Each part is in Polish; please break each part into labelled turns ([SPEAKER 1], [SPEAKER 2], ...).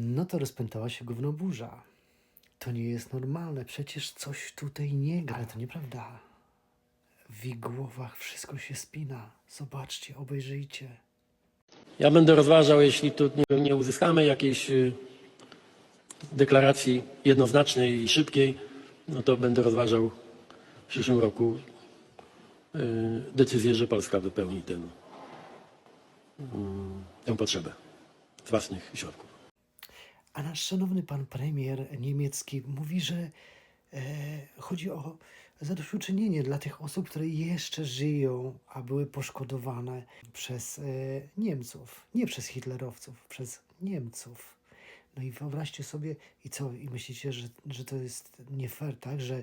[SPEAKER 1] No to rozpętała się gówno burza. To nie jest normalne, przecież coś tutaj nie gra. Ale to nieprawda. W ich głowach wszystko się spina. Zobaczcie, obejrzyjcie.
[SPEAKER 2] Ja będę rozważał, jeśli tu nie, nie uzyskamy jakiejś y, deklaracji jednoznacznej i szybkiej, no to będę rozważał w przyszłym roku y, decyzję, że Polska wypełni ten, mm, tę potrzebę z własnych środków.
[SPEAKER 1] A nasz szanowny pan premier niemiecki mówi, że e, chodzi o zadośćuczynienie dla tych osób, które jeszcze żyją, a były poszkodowane przez e, Niemców. Nie przez hitlerowców, przez Niemców. No i wyobraźcie sobie, i co, i myślicie, że, że to jest nie fair, tak, że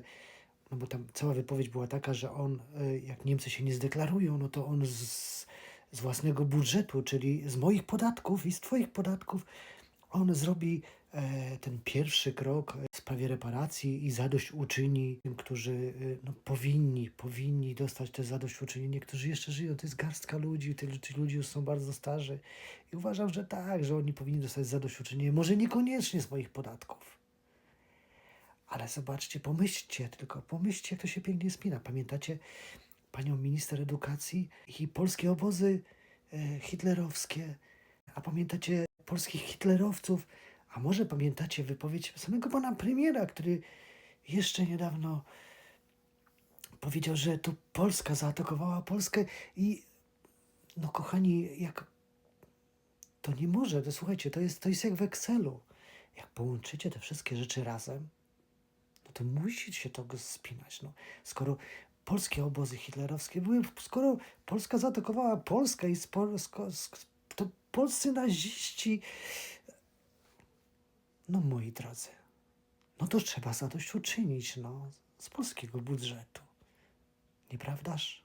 [SPEAKER 1] no bo tam cała wypowiedź była taka, że on, e, jak Niemcy się nie zdeklarują, no to on z, z własnego budżetu, czyli z moich podatków i z twoich podatków, on zrobi e, ten pierwszy krok w sprawie reparacji i zadośćuczyni tym, którzy e, no, powinni, powinni dostać te zadośćuczynienie, którzy jeszcze żyją. To jest garstka ludzi, ci, ci ludzie już są bardzo starzy. I uważam, że tak, że oni powinni dostać zadośćuczynienie. Może niekoniecznie z moich podatków. Ale zobaczcie, pomyślcie tylko, pomyślcie, jak to się pięknie spina. Pamiętacie panią minister edukacji i polskie obozy e, hitlerowskie? A pamiętacie polskich hitlerowców? A może pamiętacie wypowiedź samego pana premiera, który jeszcze niedawno powiedział, że to Polska zaatakowała Polskę i no kochani, jak to nie może, to słuchajcie, to jest, to jest jak w Excelu. Jak połączycie te wszystkie rzeczy razem, no to musi się to spinać. No. Skoro polskie obozy hitlerowskie były, skoro Polska zaatakowała Polskę i spo, sko, sk- polscy naziści, no moi drodzy, no to trzeba zadośćuczynić, no, z polskiego budżetu. Nieprawdaż?